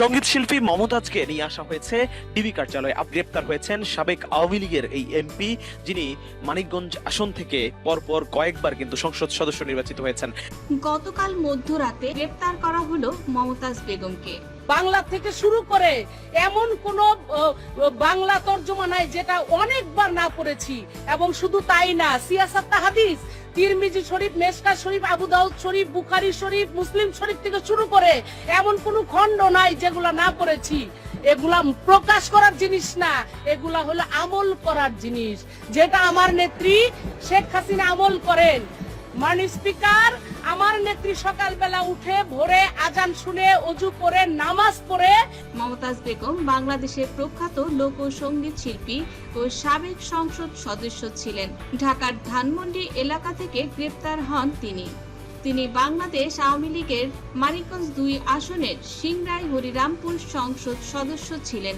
সংগীত শিল্পী মমতাজকে নিয়ে আসা হয়েছে ডিবি কার্যালয়ে। গ্রেপ্তার হয়েছেন সাবেক আওয়ামী লীগের এই এমপি যিনি মানিকগঞ্জ আসন থেকে পরপর কয়েকবার কিন্তু সংসদ সদস্য নির্বাচিত হয়েছেন। গতকাল মধ্যরাতে গ্রেপ্তার করা হলো মমতাজ বেগমকে। বাংলা থেকে শুরু করে এমন কোন বাংলা তর্জমা নাই যেটা অনেকবার না পড়েছি এবং শুধু তাই না সিয়াসাত হাদিস তিরমিজি শরীফ মেসকা শরীফ, আবু দাউদ শরীফ, বুখারি শরীফ, মুসলিম শরীফ থেকে শুরু করে এমন কোন খণ্ড নাই যেগুলা না পড়েছি। এগুলা প্রকাশ করার জিনিস না, এগুলা হলো আমল করার জিনিস। যেটা আমার নেত্রী শেখ হাসিনা আমল করেন। মাননীয় স্পিকার, আমার নেত্রী সকালবেলা উঠে ভোরে আজান শুনে অজু করে, নামাজ পড়ে মমতাজ বেগম বাংলাদেশের প্রখ্যাত লোক সংগীত শিল্পী ও সাবেক সংসদ সদস্য ছিলেন। ঢাকার ধানমন্ডি এলাকা থেকে গ্রেপ্তার হন তিনি। তিনি বাংলাদেশ আওয়ামী লীগের মানিকগঞ্জ দুই আসনের সিংরাই হরিরামপুর সংসদ সদস্য ছিলেন।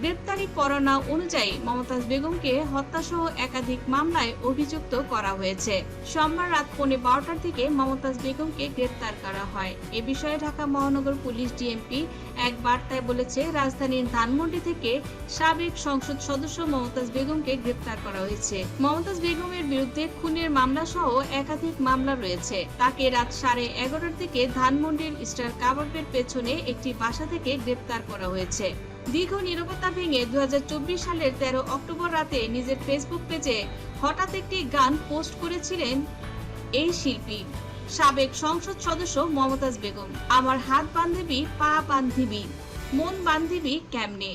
গ্রেপ্তারি পরোয়ানা অনুযায়ী মমতাজ বেগমকে হত্যাসহ একাধিক মামলায় অভিযুক্ত করা হয়েছে। সোমবার রাত পৌনে বারোটার দিকে মমতাজ বেগমকে গ্রেপ্তার করা হয়। এ বিষয়ে ঢাকা মহানগর পুলিশ ডিএমপি এক বার্তায় বলেছে, রাজধানীর ধানমন্ডি থেকে সাবেক সংসদ সদস্য মমতাজ বেগমকে গ্রেপ্তার করা হয়েছে। মমতাজ বেগমের বিরুদ্ধে খুনের মামলা সহ একাধিক মামলা রয়েছে। তাকে রাত সাড়ে এগারোটার দিকে ধানমন্ডির স্টার কাবাবের পেছনে একটি বাসা থেকে গ্রেপ্তার করা হয়েছে। দীর্ঘ নিরবতা ভেঙে দু হাজার চব্বিশ সালের তেরো অক্টোবর রাতে নিজের ফেসবুক পেজে হঠাৎ একটি গান পোস্ট করেছিলেন এই শিল্পী। সাবেক সংসদ সদস্য মমতাজ বেগম। আমার হাত বান্ধবী, পা বান্ধবী, মন বান্ধবী কেমনে?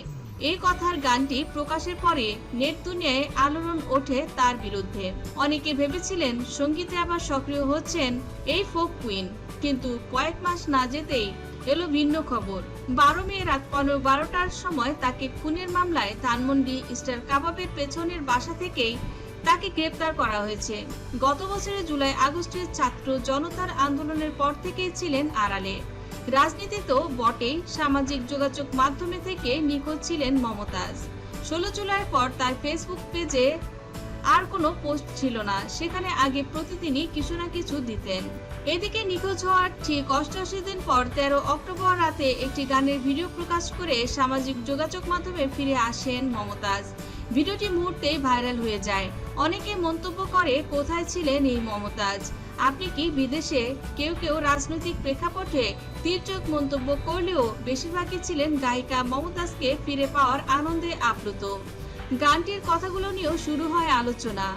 এই কথার গানটি প্রকাশের পরে নেট দুনিয়ায় আলোড়ন ওঠে তার বিরুদ্ধে। অনেকে ভেবেছিলেন সঙ্গীতে আবার সক্রিয় হচ্ছেন এই ফোক কুইন, কিন্তু কয়েক মাস না যেতেই এলো ভিন্ন খবর। বারো মে রাত পনেরো বারোটার সময় তাকে খুনের মামলায় ধানমন্ডি স্টার কাবাবের পেছনের বাসা থেকেই তাকে গ্রেপ্তার করা হয়েছে। গত বছরের জুলাই আগস্টের ছাত্র জনতার আন্দোলনের পর থেকেই ছিলেন আড়ালে। রাজনীতি তো বটেই, সামাজিক যোগাযোগ মাধ্যমে থেকে নিখোঁজ ছিলেন মমতাজ। ষোলো জুলাইয়ের পর তার ফেসবুক পেজে আর কোনো পোস্ট ছিল না। সেখানে আগে প্রতিদিনই কিছু না কিছু দিতেন। এদিকে নিখোঁজ হওয়ার ঠিক অষ্টআশি দিন পর তেরো অক্টোবর রাতে একটি গানের ভিডিও প্রকাশ করে সামাজিক যোগাযোগ মাধ্যমে ফিরে আসেন মমতাজ। ভিডিওটি মুহূর্তেই ভাইরাল হয়ে যায়। অনেকে মন্তব্য করে, কোথায় ছিলেন এই মমতাজ? আপনি কি বিদেশে? কেউ কেউ রাজনৈতিক প্রেক্ষাপটে তীর্যক মন্তব্য করলেও বেশিরভাগই ছিলেন গায়িকা মমতাজকে ফিরে পাওয়ার আনন্দে আপ্লুত। গানটির কথাগুলো নিয়েও শুরু হয় আলোচনা।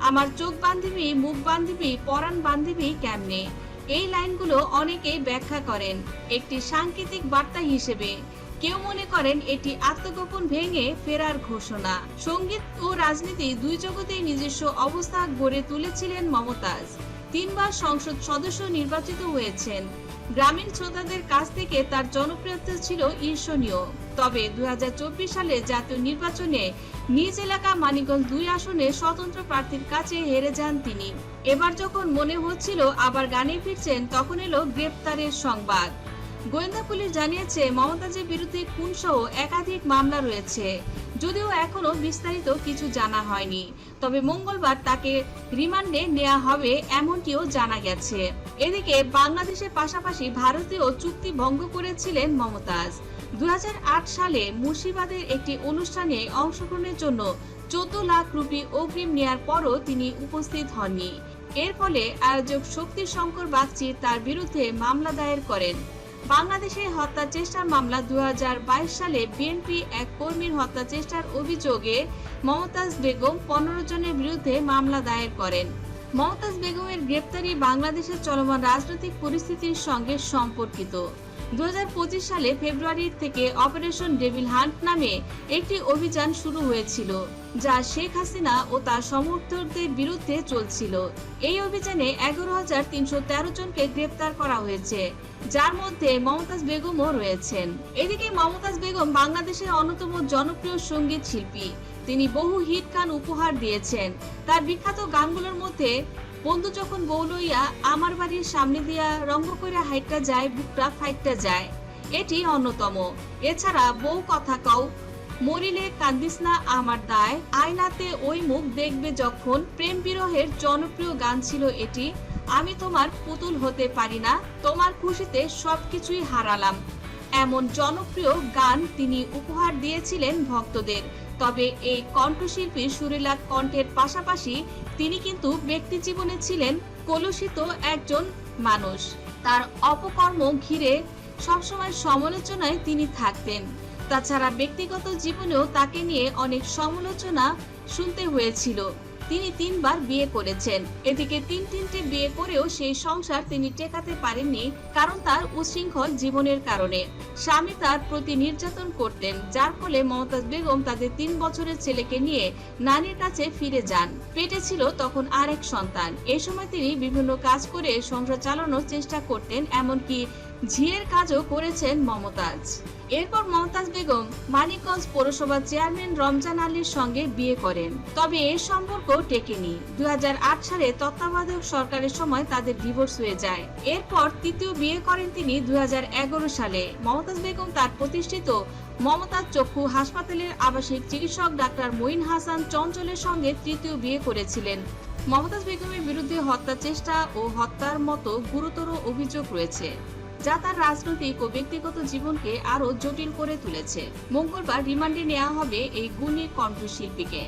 আমার চোখ বান্ধবী, মুখ বান্ধিবি, পরাণ বান্ধিবি কেমনে? এই লাইনগুলো অনেকেই ব্যাখ্যা করেন। একটি সাংকেতিক বার্তা হিসেবে। কেউ মনে করেন এটি আত্মগোপন ভেঙে ফেরার ঘোষণা। সংগীত ও রাজনীতি দুই জগতেই নিজস্ব অবস্থা গড়ে তুলেছিলেন মমতাজ। তিনবার সংসদ সদস্য নির্বাচিত হয়েছেন। গ্রামীণ শ্রোতাদের কাছ থেকে তার জনপ্রিয়তা ছিল ঈর্ষণীয়। তবে দু হাজার চব্বিশ সালে জাতীয় নির্বাচনে নিজ এলাকা মানিকগঞ্জ দুই আসনে স্বতন্ত্র প্রার্থীর কাছে হেরে যান তিনি। এবার যখন মনে হচ্ছিল আবার গানে ফিরছেন, তখন এলো গ্রেপ্তারের সংবাদ। গোয়েন্দা পুলিশ জানিয়েছে, মমতাজের বিরুদ্ধে খুনসহ একাধিক মামলা রয়েছে। যদিও এখনও বিস্তারিত কিছু জানা হয়নি, তবে মঙ্গলবার তাকে রিমান্ডে নেওয়া হবে এমনটিও জানা গেছে। এদিকে বাংলাদেশের পাশাপাশি ভারতীয় চুক্তি ভঙ্গ করেছিলেন মমতাজ। দুই হাজার আট সালে মুর্শিদাবাদের একটি অনুষ্ঠানে অংশগ্রহণের জন্য চোদ্দ লাখ রুপি অগ্রিম নেয়ার পরও তিনি উপস্থিত হননি। এর ফলে আয়োজক শক্তি শঙ্কর বাগচি তার বিরুদ্ধে মামলা দায়ের করেন। বাংলাদেশে হত্যা চেষ্টার মামলা দু হাজার বাইশ সালে বিএনপি এক কর্মীর হত্যা চেষ্টার অভিযোগে মমতাজ বেগম পনেরো জনের বিরুদ্ধে মামলা দায়ের করেন। মমতাজ বেগমের গ্রেপ্তারি বাংলাদেশের চলমান রাজনৈতিক পরিস্থিতির সঙ্গে সম্পর্কিত। দু পঁচিশ সালে ফেব্রুয়ারি থেকে অপারেশন ডেভিল হান্ট নামে একটি অভিযান শুরু হয়েছিল, যা শেখ হাসিনা ও তার সমর্থকদের বিরুদ্ধে চলছিল। এই অভিযানে এগারো হাজার তিনশো তেরো জনকে গ্রেপ্তার করা হয়েছে, যার মধ্যে মমতাজ বেগমও রয়েছেন। এদিকে মমতাজ বেগম বাংলাদেশের অন্যতম জনপ্রিয় সংগীত শিল্পী। তিনি বহু হিট গান উপহার দিয়েছেন। তার বিখ্যাত গানগুলোর মধ্যে, বন্ধু যখন বউ লইয়া আমার বাড়ির সামনে দিয়া রঙ্গ করে হাইটটা যায়, বুকটা ফাইটটা যায়, এটি অন্যতম। এছাড়া বউ কথা কও, মরিলে কান্দিস না আমার দায়, আয়নাতে ওই মুখ দেখবে যখন প্রেম বিরহের জনপ্রিয় গান ছিল এটি। আমি তোমার পুতুল হতে পারি না, তোমার খুশিতে সবকিছুই হারালাম। এমন জনপ্রিয় গান তিনি উপহার দিয়েছিলেন ভক্তদের। তবে এই কণ্ঠশিল্পী সুরেলা কণ্ঠের পাশাপাশি তিনি কিন্তু ব্যক্তি জীবনে ছিলেন কলুষিত একজন মানুষ। তার অপকর্ম ঘিরে সবসময় সমালোচনায় তিনি থাকতেন। তাছাড়া ব্যক্তিগত জীবনেও তাকে নিয়ে অনেক সমালোচনা শুনতে হয়েছিল। তিনি তিনবার বিয়ে করেছেন। এদিকে তিন তিনটে বিয়ে করেও সেই সংসার তিনি টেকাতে পারেননি কারণ তার উশৃঙ্খল জীবনের কারণে। স্বামী তার প্রতি নির্যাতন করতেন, যার ফলে মমতাজ বেগম তাদের তিন বছরের ছেলেকে নিয়ে নানির কাছে ফিরে যান। পেটে ছিল তখন আরেক সন্তান। এ সময় তিনি বিভিন্ন কাজ করে সংসার চালানোর চেষ্টা করতেন, এমনকি ঝিয়ের কাজও করেছেন মমতাজ। এরপর মমতাজ বেগম মানিকগঞ্জ পৌরসভার চেয়ারম্যান রমজান আলীর সঙ্গে বিয়ে করেন। তবে এর সম্পর্ক টেকেনি। দু হাজার আট সালে তত্ত্বাবধায়ক সরকারের সময় তাদের ডিভোর্স হয়ে যায়। এরপর তৃতীয় বিয়ে করেন তিনি দুই সালে। মমতাজ বেগম তার প্রতিষ্ঠিত মমতাজ চক্ষু হাসপাতালের আবাসিক চিকিৎসক ডাক্তার মঈন হাসান চঞ্চলের সঙ্গে তৃতীয় বিয়ে করেছিলেন। মমতাজ বেগমের বিরুদ্ধে হত্যা চেষ্টা ও হত্যার মতো গুরুতর অভিযোগ রয়েছে। যা তার রাজনৈতিক ও ব্যক্তিগত জীবনকে আরও জটিল করে তুলেছে। মঙ্গলবার রিমান্ডে নেওয়া হবে এই গুণী কণ্ঠশিল্পীকে।